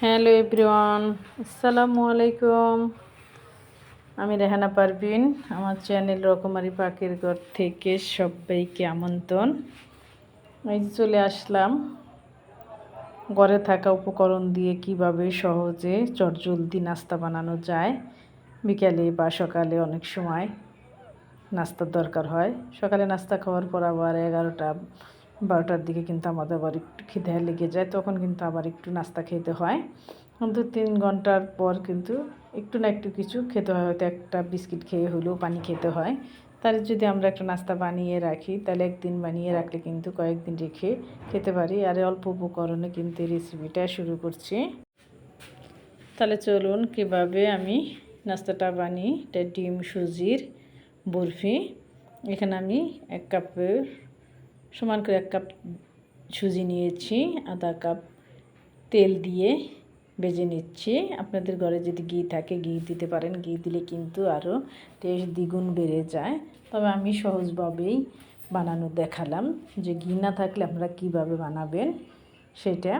Hello everyone, আসসালামু আলাইকুম। আমি রেহানা পারভিন, আমার চ্যানেল রকমারি পাখির ঘর থেকে সবাইকে আমন্ত্রণ। এই চলে আসলাম। ঘরে থাকা উপকরণ দিয়ে কীভাবে সহজে চটজলদি নাস্তা বানানো যায়। বিকালে বা সকালে অনেক সময় নাস্তার দরকার হয়। সকালে নাস্তা খাওয়ার পর আবার এগারোটা বারোটার দিকে কিন্তু আমাদের আবার একটু খিদে লেগে যায়, তখন কিন্তু আবার একটু নাস্তা খেতে হয়। দু তিন ঘণ্টার পর কিন্তু একটু না একটু কিছু খেতে হয়, হয়তো একটা বিস্কিট খেয়ে হলেও পানি খেতে হয়। তাহলে যদি আমরা একটা নাস্তা বানিয়ে রাখি, তাহলে একদিন বানিয়ে রাখলে কিন্তু কয়েকদিন রেখে খেতে পারি। আর অল্প উপকরণে কিন্তু এই রেসিপিটা শুরু করছি। তাহলে চলুন কীভাবে আমি নাস্তাটা বানিয়ে ডিম, সুজির বরফি, এখানে আমি এক কাপের সমান করে এক কাপ সুজি নিয়েছি, আধা কাপ তেল দিয়ে বেজে নিচ্ছি। আপনাদের ঘরে যদি ঘি থাকে, ঘি দিতে পারেন। ঘি দিলে কিন্তু আরও টেস্ট দ্বিগুণ বেড়ে যায়। তবে আমি সহজভাবেই বানানো দেখালাম যে ঘি না থাকলে আপনারা কীভাবে বানাবেন সেটা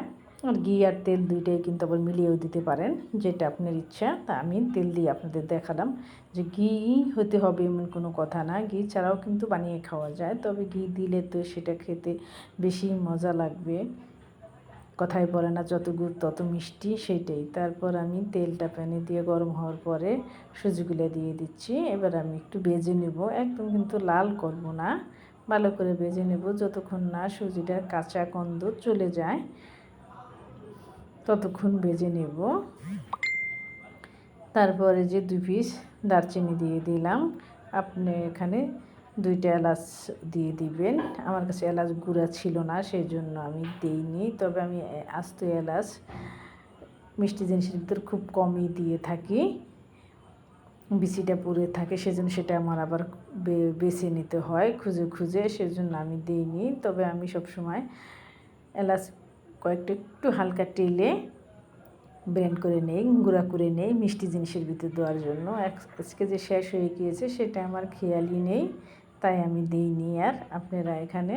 আর ঘি আর তেল দুইটাই কিন্তু আবার মিলিয়েও দিতে পারেন, যেটা আপনার ইচ্ছা। তা আমি তেল দিয়ে আপনাদের দেখালাম যে ঘি হতে হবে এমন কোনো কথা না। ঘি ছাড়াও কিন্তু বানিয়ে খাওয়া যায়, তবে ঘি দিলে তো সেটা খেতে বেশি মজা লাগবে। কথায় বলে না, যত গুড় তত মিষ্টি, সেটাই। তারপর আমি তেলটা প্যানে দিয়ে গরম হওয়ার পরে সুজিগুলো দিয়ে দিচ্ছি। এবার আমি একটু বেজে নেব। একদম কিন্তু লাল করব না। ভালো করে বেজে নেব। যতক্ষণ না সুজিটা কাঁচা কন্দ চলে যায় ততক্ষণ বেজে নেব। তারপরে যে দুই পিস দারচিনি দিয়ে দিলাম, আপনি এখানে দুইটা এলাচ দিয়ে দিবেন। আমার কাছে এলাচ গুঁড়া ছিল না সেই জন্য আমি দিইনি। তবে আমি আস্ত এলাচ মিষ্টি জিনিসের ভিতর খুব কমই দিয়ে থাকি। বিচিটা পুড়ে থাকে, সেজন্য সেটা আমার আবার বেছে নিতে হয় খুঁজে খুঁজে, সেজন্য আমি দিইনি। তবে আমি সবসময় এলাচ কয়েকটা একটু হালকা টেলে ব্রেন্ড করে নেই, গুঁড়া করে নেই, মিষ্টি জিনিসের ভিতর দেওয়ার জন্য। আজকে যে শেষ হয়ে গিয়েছে সেটা আমার খেয়ালই নেই, তাই আমি দিইনি। আর আপনারা এখানে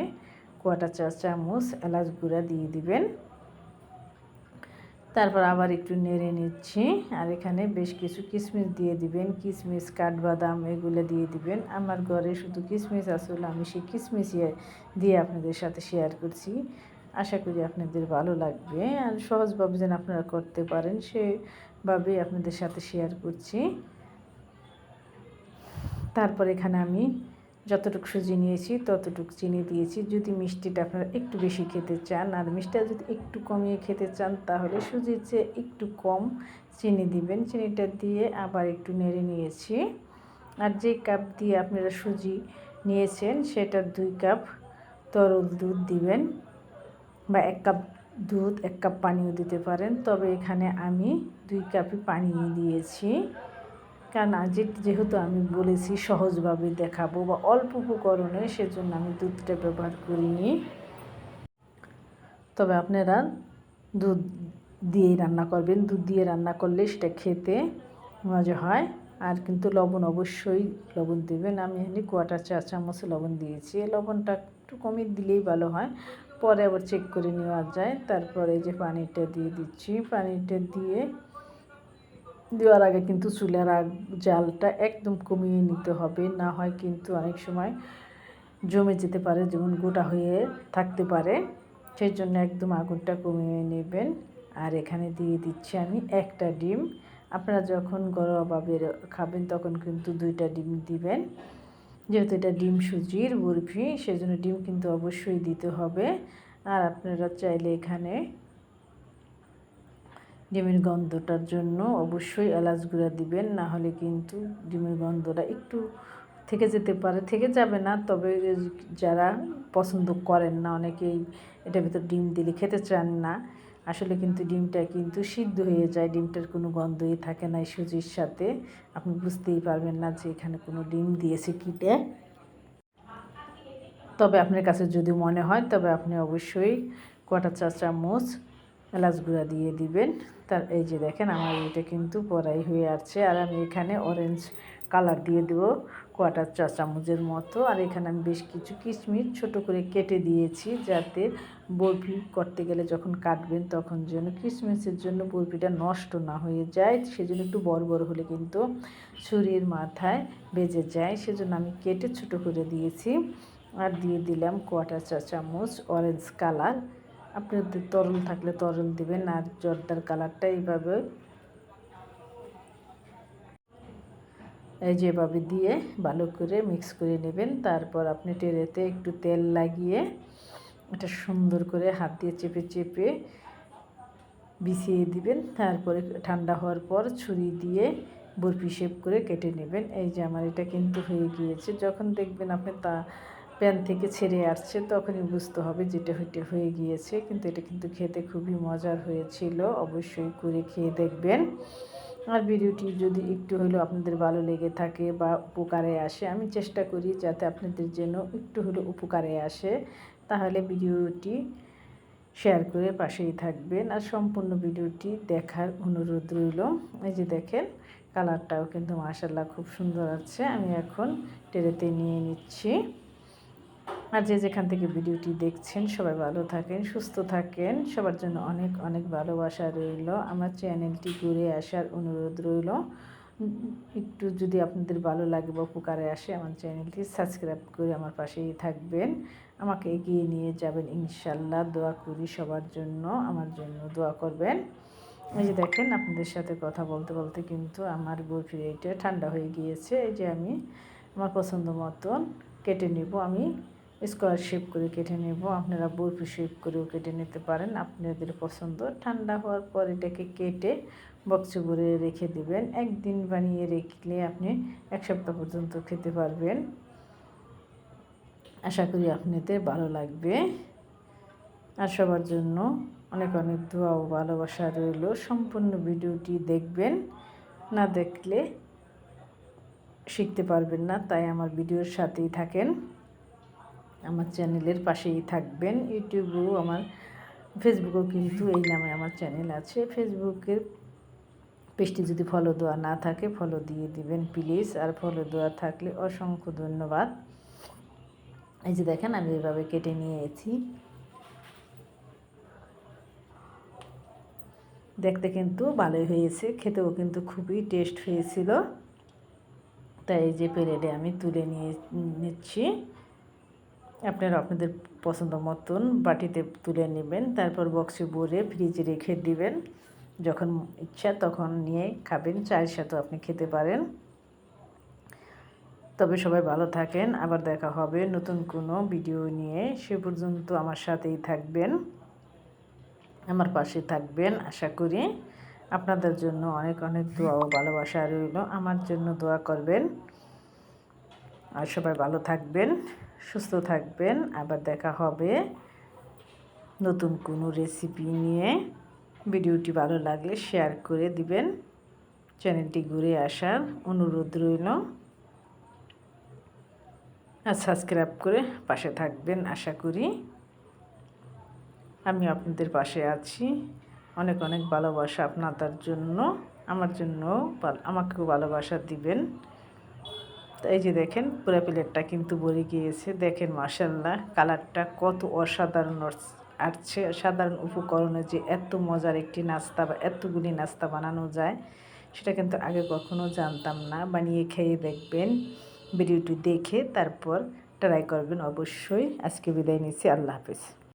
কোয়াটা চা, চামচ, এলাচ গুঁড়া দিয়ে দিবেন। তারপর আবার একটু নেড়ে নিচ্ছি। আর এখানে বেশ কিছু কিশমিশ দিয়ে দিবেন কিশমিশ কাঠবাদাম এগুলো দিয়ে দিবেন। আমার ঘরে শুধু কিশমিশ আসলে আমি সেই কিশমিশ দিয়ে আপনাদের সাথে শেয়ার করছি। আশা করি আপনাদের ভালো লাগবে আর সহজভাবে যেন আপনারা করতে পারেন, সেভাবেই আপনাদের সাথে শেয়ার করছি। তারপর এখানে আমি যতটুকু সুজি নিয়েছি, ততটুকু চিনি দিয়েছি। যদি মিষ্টিটা আপনারা একটু বেশি খেতে চান, আর মিষ্টিটা যদি একটু কমিয়ে খেতে চান, তাহলে সুজির চেয়ে একটু কম চিনি দিবেন। চিনিটা দিয়ে আবার একটু নেড়ে নিয়েছি। আর যে কাপ দিয়ে আপনারা সুজি নিয়েছেন সেটা দুই কাপ তরল দুধ দিবেন। বা এক কাপ দুধ, এক কাপ পানিও দিতে পারেন। তবে এখানে আমি দুই কাপই পানি দিয়েছি। কারণ যেহেতু আমি বলেছি সহজভাবে দেখাবো বা অল্প উপকরণে, সেজন্য আমি দুধটা ব্যবহার করিনি। তবে আপনারা দুধ দিয়েই রান্না করবেন। দুধ দিয়ে রান্না করলে সেটা খেতে মজা হয়। আর কিন্তু লবণ অবশ্যই লবণ দেবেন। আমি এখানে কোয়াটার চা চামচ লবণ দিয়েছি। লবণটা একটু কমিয়ে দিলেই ভালো হয়। পরে আবার চেক করে নেওয়া যায়। তারপরে যে পানিটা দিয়ে দিচ্ছি। পানিটা দিয়ে দেওয়ার আগে কিন্তু চুলার আগ, জালটা একদম কমিয়ে নিতে হবে। না হয় কিন্তু অনেক সময় জমে যেতে পারে, যেমন গোটা হয়ে থাকতে পারে। সেই জন্য একদম আগুনটা কমিয়ে নেবেন। আর এখানে দিয়ে দিচ্ছি আমি একটা ডিম। আপনারা যখন গরমভাবে খাবেন, তখন কিন্তু দুইটা ডিম দিবেন। যেহেতু এটা ডিম সুজির বরফি সেজন্য ডিম কিন্তু অবশ্যই দিতে হবে। আর আপনারা চাইলে এখানে ডিমের গন্ধটার জন্য অবশ্যই এলাচ গুঁড়া দিবেন, না হলে কিন্তু ডিমের গন্ধটা একটু থেকে যেতে পারে, থেকে যাবে না। তবে যারা পছন্দ করেন না, অনেকেই এটার ভিতর ডিম দিলে খেতে চান না। আসলে কিন্তু ডিমটা কিন্তু সিদ্ধ হয়ে যায়, ডিমটার কোনো গন্ধই থাকে না সুজির সাথে। আপনি বুঝতেই পারবেন না যে এখানে কোনো ডিম দিয়েছে কিটে তবে আপনার কাছে যদি মনে হয়, তবে আপনি অবশ্যই কটা চা চামচ এলাচ গুঁড়া দিয়ে দিবেন। তার এই যে দেখেন, আমার এটা কিন্তু পরাই হয়ে আছে আর আমি এখানে অরেঞ্জ কালার দিয়ে দেবো কোয়াটার চা চামচের মতো। আর এখানে আমি বেশ কিছু কিশমিশ ছোট করে কেটে দিয়েছি যাতে বরফি করতে গেলে যখন কাটবেন তখন যেন কিশমিশের জন্য বরফিটা নষ্ট না হয়ে যায়। সেজন্য একটু বড় বড় হলে কিন্তু ছুরির মাথায় বেজে যায়। সেজন্য আমি কেটে ছোটো করে দিয়েছি। আর দিয়ে দিলাম কোয়াটার চা চামচ অরেঞ্জ কালার আপনাদের তরল থাকলে তরল দিবেন, আর জর্দার কালারটা এইভাবে যেভাবে দিয়ে ভালো করে মিক্স করে নেবেন, তারপর আপনি টেরেতে একটু তেল লাগিয়ে এটা সুন্দর করে হাত দিয়ে চেপে চেপে বিছিয়ে দিবেন। তারপরে ঠান্ডা হওয়ার পর ছুরি দিয়ে বরফি শেপ করে কেটে নেবেন। এই যে আমার এটা কিন্তু হয়ে গিয়েছে। যখন দেখবেন আপনি তা প্যান থেকে ছেড়ে আসছে, তখনই বুঝতে হবে যেটা হইতে হয়ে গিয়েছে। কিন্তু এটা কিন্তু খেতে খুবই মজার হয়েছিল। অবশ্যই করে খেয়ে দেখবেন। আর ভিডিওটি যদি একটু হলেও আপনাদের ভালো লেগে থাকে বা উপকারে আসে, আমি চেষ্টা করি যাতে আপনাদের জন্য একটু হলেও উপকারে আসে। তাহলে ভিডিওটি শেয়ার করে পাশেই থাকবেন। আর সম্পূর্ণ ভিডিওটি দেখার অনুরোধ রইল। এই যে দেখেন, কালারটাও কিন্তু মাসাল্লাহ খুব সুন্দর আছে। আমি এখন টেরেতে নিয়ে নিচ্ছি। আর যে যেখান থেকে ভিডিওটি দেখছেন, সবাই ভালো থাকেন, সুস্থ থাকেন। সবার জন্য অনেক অনেক ভালোবাসা রইল। আমার চ্যানেলটি ঘুরে আসার অনুরোধ রইল। একটু যদি আপনাদের ভালো লাগে বা উপকারে আসে, আমার চ্যানেলটি সাবস্ক্রাইব করে আমার পাশেই থাকবেন। আমাকে এগিয়ে নিয়ে যাবেন, ইনশাল্লাহ। দোয়া করি সবার জন্য, আমার জন্য দোয়া করবেন। এই যে দেখেন, আপনাদের সাথে কথা বলতে বলতে কিন্তু আমার বরফি এটা ঠান্ডা হয়ে গিয়েছে। এই যে আমি, আমার পছন্দ মতন কেটে নেব আমি। স্কোয়ার শেপ করে কেটে নেব। আপনারা বরফি শেপ করেও কেটে নিতে পারেন। আপনাদের পছন্দ। ঠান্ডা হওয়ার পর এটাকে কেটে বক্সে ভরে রেখে দেবেন। একদিন বানিয়ে রেখলে আপনি এক সপ্তাহ পর্যন্ত খেতে পারবেন। আশা করি আপনাদের ভালো লাগবে। আর সবার জন্য অনেক অনেক দোয়া ও ভালোবাসা রইল। সম্পূর্ণ ভিডিওটি দেখবেন। না দেখলে শিখতে পারবেন না, তাই আমার ভিডিওর সাথেই থাকেন। আমার চ্যানেলের পাশেই থাকবেন। ইউটিউবেও আমার, ফেসবুকেও কিন্তু এই নামে আমার চ্যানেল আছে। ফেসবুকের পেজটি যদি ফলো দেওয়া না থাকে ফলো দিয়ে দিবেন প্লিজ আর ফলো দেওয়া থাকলে অসংখ্য ধন্যবাদ। এই যে দেখেন, আমি এভাবে কেটে নিয়েছি। দেখতে কিন্তু ভালোই হয়েছে, খেতেও কিন্তু খুবই টেস্ট হয়েছিল। তাই এই যে প্লেটে আমি তুলে নিয়ে, নিচ্ছি। আপনারা আপনাদের পছন্দ মতন বাটিতে তুলে নেবেন, তারপর বক্সে ভরে ফ্রিজে রেখে দিবেন। যখন ইচ্ছা তখন নিয়ে খাবেন, চায়ের সাথেও আপনি খেতে পারেন। তবে সবাই ভালো থাকেন, আবার দেখা হবে নতুন কোনো ভিডিও নিয়ে। সে পর্যন্ত আমার সাথেই থাকবেন, আমার পাশে থাকবেন, আশা করি আপনাদের জন্য অনেক অনেক দোয়া ও ভালোবাসা রইল। আমার জন্য দোয়া করবেন। আর সবাই ভালো থাকবেন, সুস্থ থাকবেন। আবার দেখা হবে নতুন কোনো রেসিপি নিয়ে। ভিডিওটি ভালো লাগলে শেয়ার করে দিবেন। চ্যানেলটি ঘুরে আসার অনুরোধ রইল। আর সাবস্ক্রাইব করে পাশে থাকবেন, আশা করি। আমি আপনাদের পাশে আছি। অনেক অনেক ভালোবাসা আপনাদের জন্য, আমার জন্য আমাকেও ভালোবাসা দিবেন। এই যে দেখেন, পুরো প্লেটটা কিন্তু ভরে গিয়েছে। দেখেন মাসাল্লাহ কালারটা কত অসাধারণ আসছে সাধারণ উপকরণে যে এত মজার একটি নাস্তা বা এতগুলি নাস্তা বানানো যায়, সেটা কিন্তু আগে কখনো জানতাম না। বানিয়ে খেয়ে দেখবেন, ভিডিওটি দেখে তারপর ট্রাই করবেন অবশ্যই। আজকে বিদায় নিচ্ছি, আল্লাহ হাফিজ।